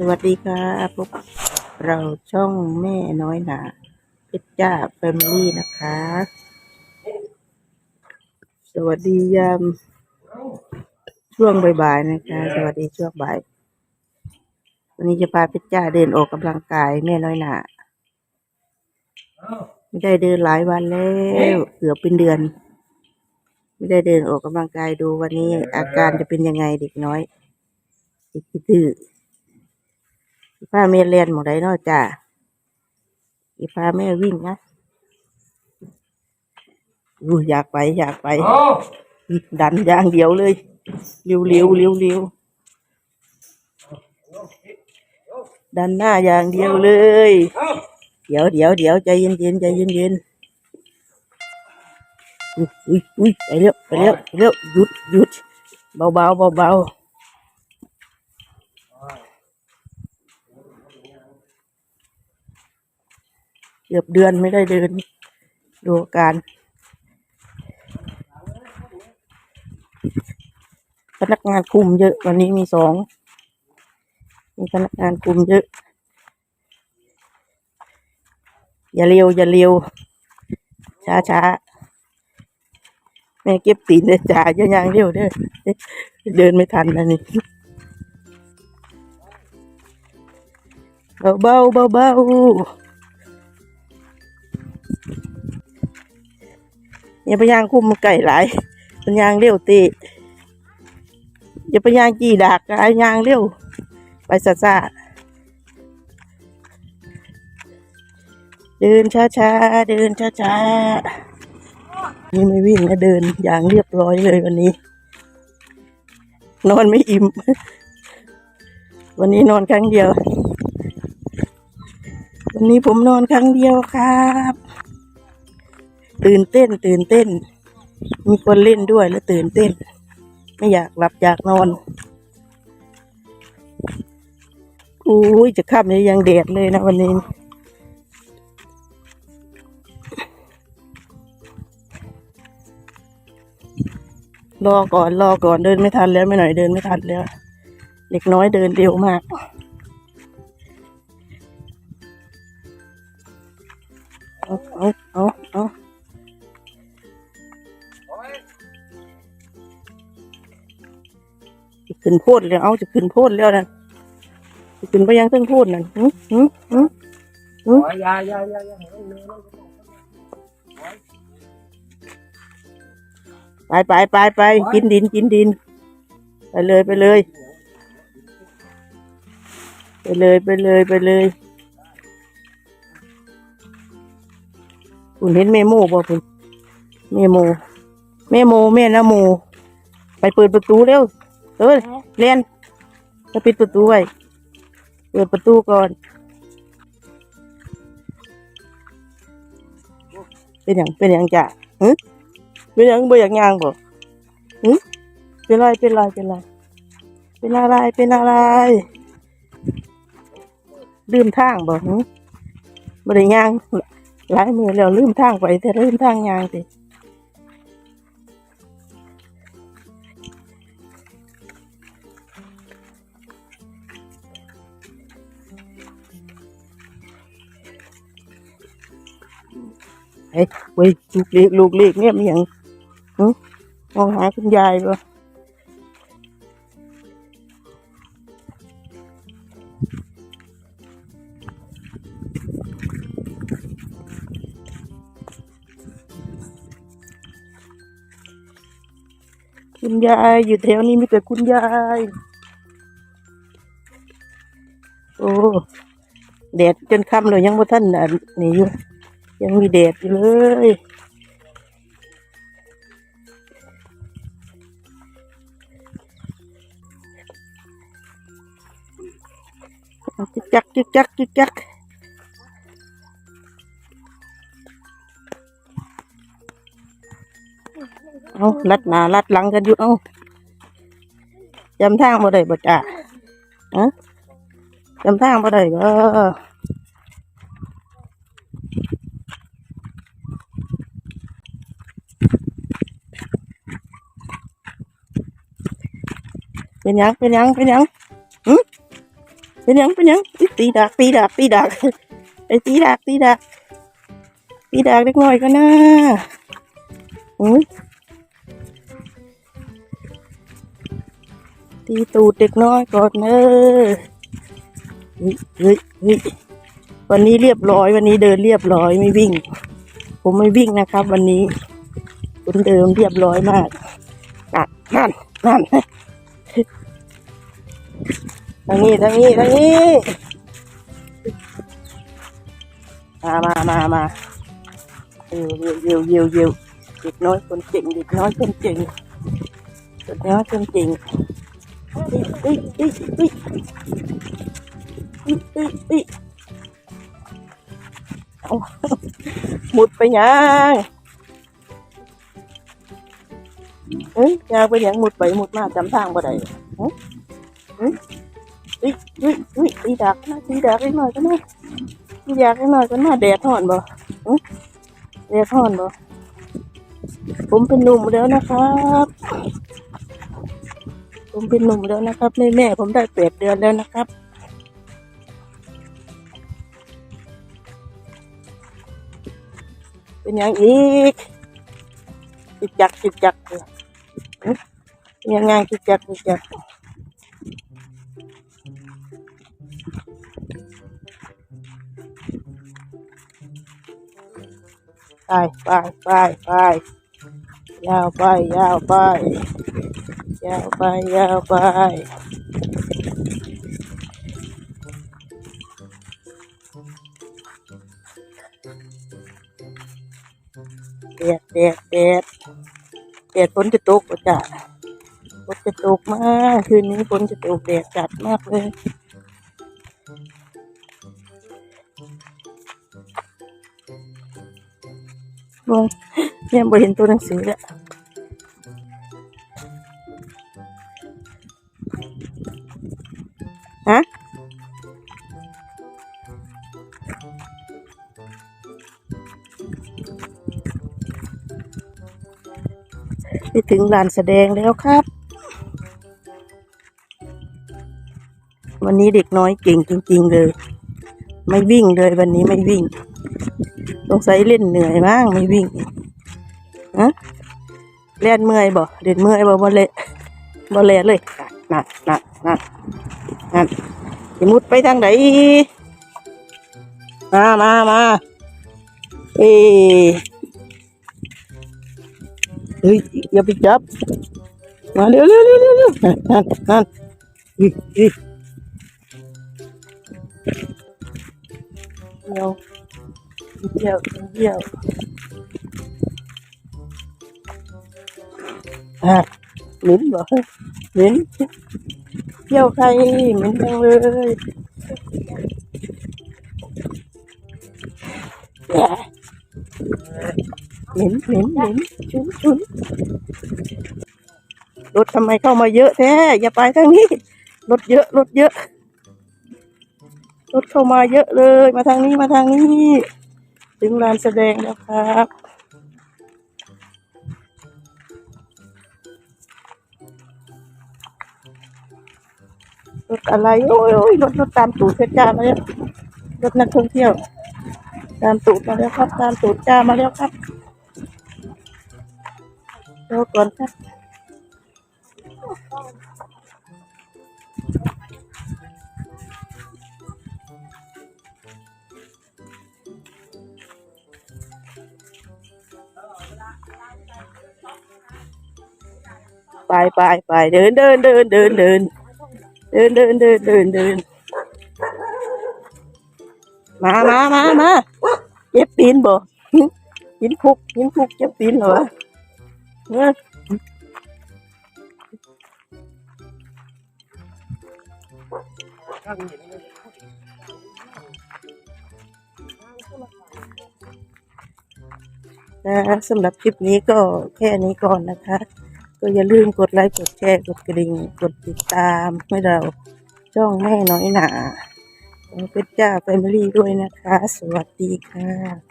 สวัสดีค่ะพบเราช่องแม่น้อยหนาเพชรจ้าแฟมิลี่นะคะ สวัสดียามช่วงบ่ายๆนะคะ สวัสดีช่วงบ่าย วันนี้จะพาเพชรจ้าเดินออกกำลังกายแม่น้อยหนาไม่ได้เดินหลายวันแล้วเกือบเป็นเดือน ไม่ได้เดินออกกำลังกายดูวันนี้อาการจะเป็นยังไงเด็กน้อยเด็กดื้อ อีพาแม่เรียนหมดได้เนาะจ้าอีพาแม่วิ่งนะอู้อยากไปอยากไป ดันอย่างเดียวเลยเร็วเร็วเร็วเร็วดันหน้าอย่างเดียวเลย เดี๋ยวเดี๋ยวเดี๋ยวใจเย็นเย็นใจเย็นเย็นอุ้ยอุ้ยอุ้ยไปเร็วไปเร็วไปเร็วหยุดหยุดเบาเบาเบาเบา เกือบเดือนไม่ได้เดิน ดูการพนักงานคุมเยอะ วันนี้มีสอง มีพนักงานคุมเยอะ อย่าเร็ว อย่าเร็ว ช้าช้าแม่เก็บตีนเด้จ่าย่าย่างเร็วเด้อเดินไม่ทันนะนี่เบาเบาเบาเบา อย่าไปย่างคุมมันไก่หลายมันย่างเร็วตะอย่าไปย่างจีดักไอ้ย่างเร็วไปซาซาเดินช้าช้าๆเดินช้าช้าๆนี่ไม่วิ่งนะเดินอย่างเรียบร้อยเลยวันนี้ นอนไม่อิ่ม วันนี้นอนครั้งเดียว วันนี้ผมนอนครั้งเดียวครับ ตื่นเต้น ตื่นเต้น มีคนเล่นด้วยแล้วตื่นเต้น ไม่อยากหลับอยากนอนอุ้ยจะค่ำนี้ยังแดดเลยนะวันนี้ รอก่อนรอก่อนเดินไม่ทันแล้วไม่หน่อยเดินไม่ทันแล้ว เด็กน้อยเดินเร็วมาก ขึ้นโพดแล้วเอาจะขึ้นโพดแล้วนะจะขึ้นไปยังเพิ่งโพดนั่นหืมหืมหืมอยาอยาอยาอยาไปไปไปไปกินดินกินดิน ไปเลยไปเลยไปเลยไปเลยไปเลยคุณเห็นเมโมบ่คุณเมโมเมโมแม่นะโม ไปเปิดประตูเร็ว เออเรียนไปปิดประตูไว้เปิดประตูก่อน เป็นอย่างเป็นอย่างจ้ะหึเป็นอย่างบ่อยากย่างบ่หึเป็นไรเป็นไรเป็นไรเป็นอะไรเป็นอะไรลืมทางบ่หึบ่ได้ยางหลายมือแล้วลืมทางไปแต่ลืมทางยางติ เฮ้เว้ยลูกเล็กลูกเล็กเนี่ยมันหยังหึมองหาคุณยายบ่คุณยายอยู่แถวนี้มีแต่คุณยาย โอ้แดดจนค่ำเลยยังบ่ทันอันนี่อยู่ ยังมีแดดอยู่เลยจิกจักจิกจักจิกจักเอาลัดหน้าลัดหลังกันอยู่เอาจำทางบ่ได้บ่จ้าฮะจำทางบ่ได้บ่ เป็นยังเป็นยังเป็นยังหึเป็นยังเป็นยังตีดักตีดักตีดักไอ้ตีดักตีดักตีดักเล็กน้อยก็น่าอุ้ยตีตูดเด็กน้อยก่อนเนอะเฮ้ยเฮ้ยเฮ้ยวันนี้เรียบร้อย วันนี้เดินเรียบร้อยไม่วิ่ง ผมไม่วิ่งนะครับ วันนี้คุณเดิมเรียบร้อยมากนั่นนั่นนั่น ทางนี้ทางนี้ทางนี้ มามามามาเยวเยวเยียวเยียวเยียวเด็กน้อยคนเก่งเด็กน้อยคนเก่งเด็กน้อยคนเก่งเฮ้ยเฮ้ยเฮ้ยเฮ้ยเฮ้ยเฮ้ยหมุดไปยังเฮ้ยยาไปยังหมุดไปหมุดมาจำทางบ่ได้ อุ้ยอุ้ยอีดักนะตีดักให้หน่อยก็นะตีดักให้หน่อยก็นะแดดห่อนบ่แดดห่อนบ่ผมเป็นหนุ่มแล้วนะครับ ผมเป็นหนุ่มแล้วนะครับแม่แม่ผมได้แปดเดือนแล้วนะครับเป็นย่างอีกจิกจักจิกจักเลยอื้อเป็นยังไงจิกจักจิกจัก ไปไปไปไปยาวไปยาวไปยาวไปยาวไปแดดแดดแดดแดดฝนจะตกป่ะจ้ะฝนจะตกมาก คืนนี้ฝนจะตกแดดจัดมากเลย มองเนี่ยบ่เห็นตัวหนังสือแล้วฮะไปถึงลานแสดงแล้วครับ วันนี้เด็กน้อยเก่งจริง ๆ เลย ไม่วิ่งเลยวันนี้ไม่วิ่ง สงสัยเล่นเหนื่อยมากไม่วิ่งฮะเล่นเมื่อยบ่เล่นเมื่อยบ่บ่เละบ่เละเลยนั่นนั่นนั่นนั่นสิมุดไปทางไหนมามามาเอ้เฮ้ยอย่าไปจับมาเร็วเร็วเร็วเร็วนั่นนั่นนั่นอีอีเดี๋ยว เดียวเดียวอะเหม็นบ่เหม็นเที่ยวใครเหม็นจังเลยหม่เหม็นเหม็นเหม็นชุนชุนรถทำไมเข้ามาเยอะแท้อย่าไปทางนี้ รถเยอะ รถเยอะ รถเข้ามาเยอะเลย มาทางนี้มาทางนี้ ถึงลานแสดงแล้วครับรถอะไรโอ้ยโอ้ยรถรถตามตูดเพชรจ้ามาแล้วรถนักท่องเที่ยว ตามตูดมาแล้วครับ ตามตูดจ้ามาแล้วครับเดี๋ยวก่อนครับ ไปไปไปเดินเดินเดินเดินเดินเดินเดินเดินเดินเดินมามามามาเจ็บตีนบ่หินคุกหินคุกเจ็บตีนเหรอเออนะสำหรับคลิปนี้ก็แค่นี้ก่อนนะคะ ก็อย่าลืมกดไลค์กดแชร์กดกระดิ่งกดติดตามให้เราช่องแม่น้อยหนาของเพชรจ้าแฟมิลี่ด้วยนะคะ สวัสดีค่ะ